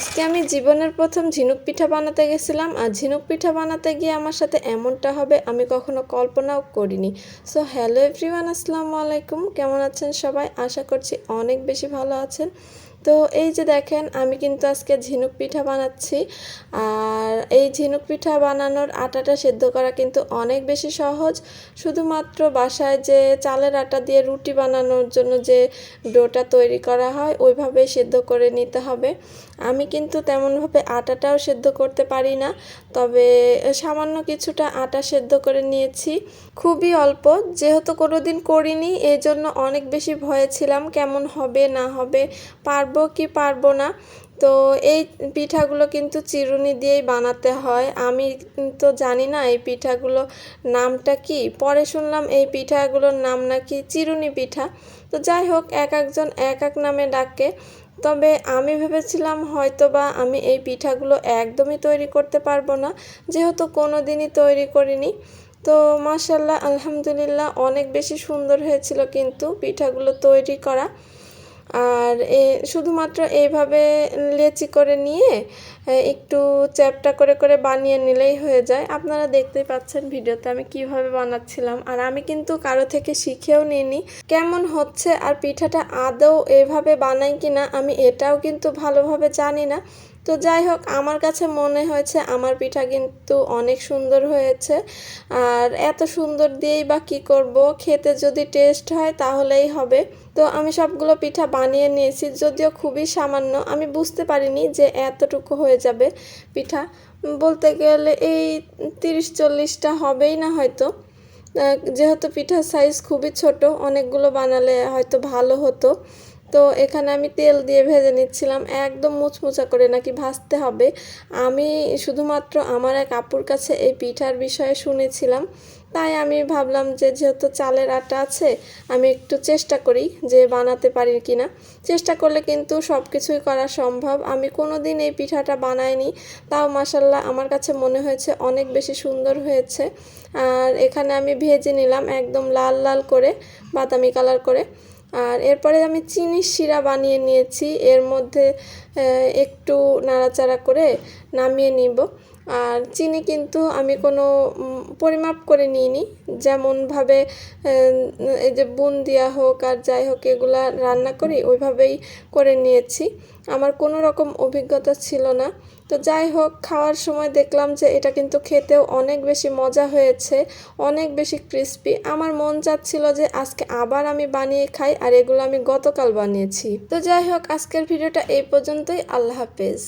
আজকে আমি জীবনের প্রথম ঝিনুক পিঠা বানাতে গেছিলাম, আর ঝিনুক পিঠা বানাতে গিয়ে আমার সাথে এমনটা হবে, আমি কখনো কল্পনাও করিনি। সো হ্যালো এভরিওয়ান আসসালামু আলাইকুম। কেমন আছেন সবাই? আশা করছি অনেক বেশি ভালো আছেন। তো এই যে দেখেন, আমি কিন্তু আজকে ঝিনুক পিঠা বানাচ্ছি। আর এই ঝিনুক পিঠা বানানোর আটাটা সেদ্ধ করা কিন্তু অনেক বেশি সহজ। শুধুমাত্র বাসায় যে চালের আটা দিয়ে রুটি বানানোর জন্য যে ডোটা তৈরি করা হয় ওইভাবে সেদ্ধ করে নিতে হবে। আমি কিন্তু তেমনভাবে আটাটাও সেদ্ধ করতে পারি না, তবে সামান্য কিছুটা আটা সেদ্ধ করে নিয়েছি। খুবই অল্প, যেহেতু কোনো দিন করিনি এই জন্য অনেক বেশি ভয়ে ছিলাম কেমন হবে, না হবে পারব কি পারব না? তো এই পিঠাগুলো কিন্তু চিরুনি দিয়েই বানাতে হয়। আমি তো জানি না এই পিঠাগুলো নামটা কি। পরে শুনলাম এই পিঠাগুলোর নাম নাকি চিরুনি পিঠা। তো যাই হোক, এক একজন এক এক নামে ডাকে। তবে আমি ভেবেছিলাম হয়তো বা আমি এই পিঠাগুলো একদমই তৈরি করতে পারব না। যেহেতু কোনো দিনই তৈরি করিনি। তো মাসাল্লাহ আলহামদুলিল্লাহ, অনেক বেশি সুন্দর হয়েছিল কিন্তু পিঠাগুলো তৈরি করা। আর এ শুধুমাত্র এইভাবে লেচি করে নিয়ে একটু চ্যাপটা করে করে বানিয়ে নিলেই হয়ে যায়। আপনারা দেখতেই পাচ্ছেন ভিডিওতে আমি কীভাবে বানাচ্ছিলাম। আর আমি কিন্তু কারও থেকে শিখেও নিইনি কেমন হচ্ছে আর পিঠাটা আদৌ এভাবে বানাই কিনা, আমি এটাও কিন্তু ভালোভাবে জানি না। তো যাই হোক, আমার কাছে মনে হয়েছে আমার পিঠা কিন্তু অনেক সুন্দর হয়েছে। আর এত সুন্দর দিয়েই বা কী করব, খেতে যদি টেস্ট হয় তাহলেই হবে। তো আমি সবগুলো পিঠা বানিয়ে নিয়েছি, যদিও খুবই সামান্য। আমি বুঝতে পারিনি যে এতটুকু হয়ে যাবে পিঠা। বলতে গেলে এই তিরিশ চল্লিশটা হবেই না হয়তো। যেহেতু পিঠার সাইজ খুবই ছোট, অনেকগুলো বানালে হয়তো ভালো হতো। তো এখানে আমি তেল দিয়ে ভেজে নিচ্ছিলাম, একদম মুচমুচা করে নাকি ভাজতে হবে। আমি শুধুমাত্র আমার এক আপুর কাছে এই পিঠার বিষয়ে শুনেছিলাম, তাই আমি ভাবলাম যে যেহেতু চালের আটা আছে, আমি একটু চেষ্টা করি যে বানাতে পারি কি না চেষ্টা করলে কিন্তু সব কিছুই করা সম্ভব। আমি কোনো দিন এই পিঠাটা বানাইনি, তাও মাসাল্লাহ আমার কাছে মনে হয়েছে অনেক বেশি সুন্দর হয়েছে। আর এখানে আমি ভেজে নিলাম একদম লাল লাল করে, বাদামি কালার করে। আর এরপরে আমি চিনির শিরা বানিয়ে নিয়েছি। এর মধ্যে একটু নাড়াচাড়া করে নামিয়ে নিব। আর চিনি কিন্তু আমি কোনো পরিমাপ করে নিইনি। যেমনভাবে এই যে বুন দেওয়া হোক আর যাই হোক এগুলা রান্না করি, ওইভাবেই করে নিয়েছি। আমার কোনো রকম অভিজ্ঞতা ছিল না। তো যাই হোক, খাওয়ার সময় দেখলাম যে এটা কিন্তু খেতেও অনেক বেশি মজা হয়েছে, অনেক বেশি ক্রিস্পি আমার মন চাচ্ছিল যে আজকে আবার আমি বানিয়ে খাই আর এগুলো আমি গতকাল বানিয়েছি। তো যাই হোক, আজকের ভিডিওটা এই পর্যন্তই। আল্লাহ হাফেজ।